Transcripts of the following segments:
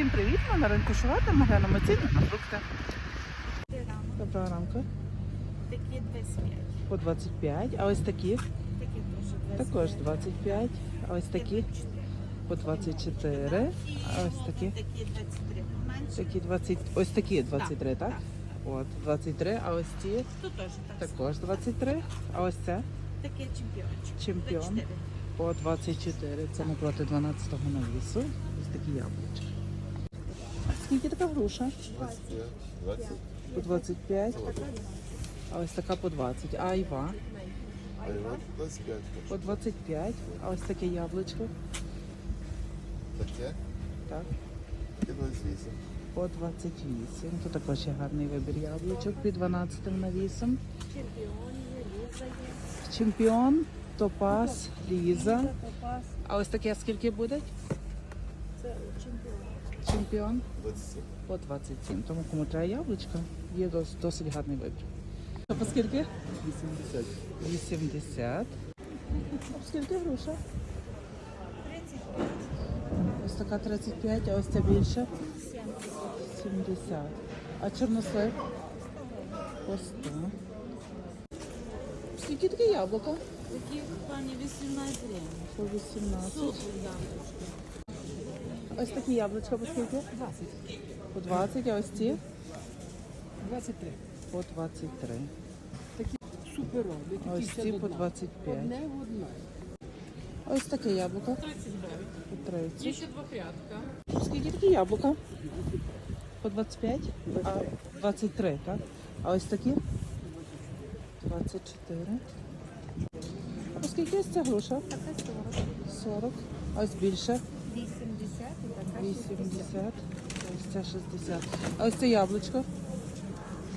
Всім привіт! Ми на ринку Шувата, ми глянемо ціни на фрукти. Доброго ранку. Такі 25. По 25, а ось такі Такі також 25, а ось такі по 24, а ось такі, Такі 23. 20, ось такі 23, так? От, 23, а ось ці також 23, а ось це Такі чемпіончик. Чемпіон. по 24, це напроти 12-го навісу. Ось такі яблучки. Скільки така груша? 20. По 25, а ось така по 20, а айва? А його 25 По 25, а ось таке яблучко. Таке? Так, Таке 28. по 28. Тут також є гарний вибір яблучок під 12 навісом. Чемпіон, топаз, ліза. А ось таке скільки буде? Це чемпіон. Чемпіон 27. по 27. Тому кому треба яблучко, є дос- досить гарний вибір. А по скільки? 80. 80. А по скільки груша? 35. Ось така 35, а ось ця більше? 70. А чорнослив? По 100. Скільки таке яблуко? Такі пані 18 гривень. По 18. Супер яблучко. Ось такі яблучка по скільки? 20. По 20, а ось ці? 23. По 23. Такі Суперові. А ось ці по 25. Одне в одне. Ось таке яблуко? 30 гривень. По 30. Є ще двохрядка. Скільки такі яблука? По 25? А 23, так? А ось такі? 24. А по скільки ось ця груша? Така 40. 40. А ось більше? 80 і така 80. Ось ця 60. А ось це яблучко?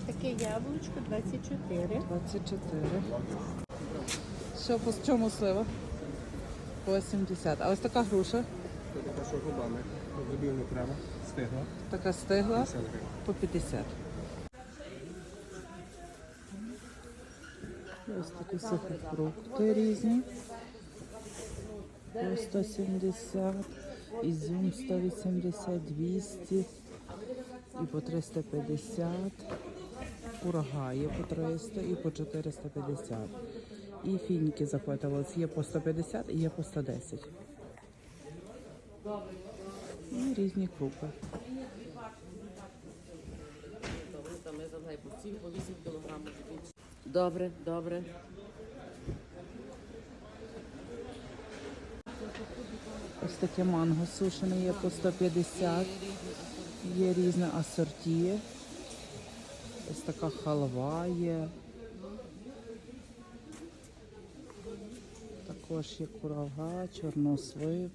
Таке яблучко 24. 24. Що по чому слива? По 70. А ось така груша? Це така, що губами. Зубів не треба. Стигла. Така стигла 50 по 50. Ось такі сухофрукти різні. По 170, ізюм 180, 200 і по 350. Курага є по 300 і по 450. І фініки запитувалися, є по 150 і є по 110. І різні крупи. Там я знаю, по 7 по 8 кг може бути. Добре, добре. Ось таке манго сушене є по 150. Є різне асорті. Ось така халва є. Також є курага, чорнослив.